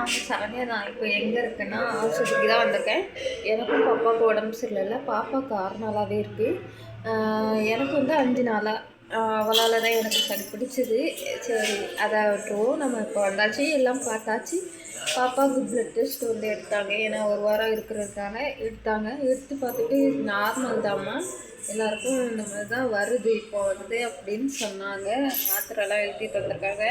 நான் வந்து சரண்யா நான் இப்போ எங்கே இருக்கேன்னா ஆஸ்பத்திரிக்கு தான் வந்திருக்கேன். எனக்கும் பாப்பாவுக்கு உடம்பு சரியில்லை. பாப்பாவுக்கு ஆறு நாளாகவே இருக்குது எனக்கு வந்து அஞ்சு நாளாக அவளால் தான் எனக்கு சரி பிடிச்சது. சரி அதை நம்ம இப்போ வந்தாச்சு எல்லாம் பார்த்தாச்சு. பாப்பாவுக்கு பிளட் டெஸ்ட் வந்து எடுத்தாங்க. ஏன்னா ஒரு வாரம் இருக்கிறதுக்காக எடுத்தாங்க. எடுத்து பார்த்துட்டு நார்மல் தாம்மா. எல்லாருக்கும் இந்த மாதிரி தான் வருது. இப்போ வந்து அப்படின்னு சொன்னாங்க. மாத்திரைலாம் எழுதி தந்திருக்காங்க.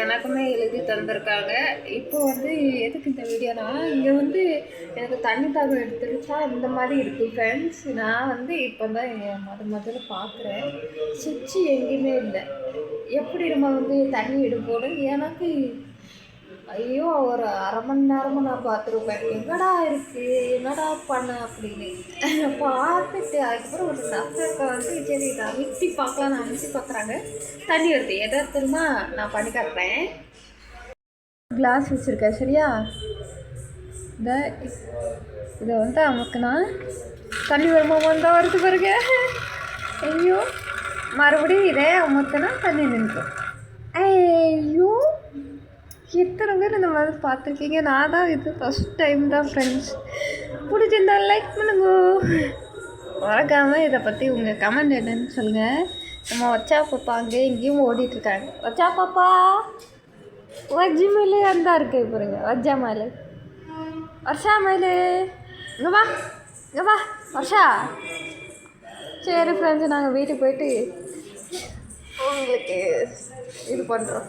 எனக்குமே எழுதி தந்திருக்காங்க. இப்போ வந்து எதுக்கு இந்த வீடியோனா இங்கே வந்து எனக்கு தண்ணி தாகம் எடுத்துருச்சா? இந்த மாதிரி இருக்குது ஃப்ரெண்ட்ஸ் நான் வந்து இப்போ தான் மொதல் முதல்ல பார்க்குறேன். சரி சுவிட்சு எங்கேயுமே இல்லை. எப்படி நம்ம வந்து தண்ணி எடுப்போம் எனக்கு ஐயோ ஒரு அரை மணி நேரமாக நான் பார்த்துருப்பேன். எங்கடா இருக்கு? என்னடா பண்ண அப்படின்னு. பார்த்துட்டு அதுக்கப்புறம் ஒரு நஃபக்க வந்து சரி நான் மிக்சி பார்க்கலாம் நான் மிக்சி பார்க்குறாங்க. தண்ணி வருது. எதை நான் பண்ணி காட்டுறேன். கிளாஸ் வச்சுருக்கேன். சரியா? இந்த இதை வந்து அமுக்குனா தண்ணி வருமா? வந்தால் வருது பாருங்க. மறுபடியும் இதே அமுத்தினா தண்ணி நின்றுடும். ஐயோ எத்தனை பேர் இந்த மாதிரி பார்த்துருக்கீங்க? நான் தான் இது ஃபஸ்ட் டைம் தான் ஃப்ரெண்ட்ஸ் பிடிச்சிருந்தா லைக் பண்ணுங்க. மறக்காமல் இதை பற்றி உங்கள் கமெண்ட் என்னன்னு சொல்லுங்கள் நம்ம வச்சா பாப்பா அங்கே இங்கேயும் ஓடிட்டுருக்காங்க வச்சா பாப்பா வஜ்ஜி மேலே அந்த இருக்கு பாருங்க. வஜ்ஜா மேலே. வர்ஷா மேலே. இங்கே வா இங்கே வா வர்ஷா. சரி ஃப்ரெண்ட்ஸ் நாங்கள் வீட்டுக்கு போயிட்டு உங்களுக்கு இது பண்ணுறோம்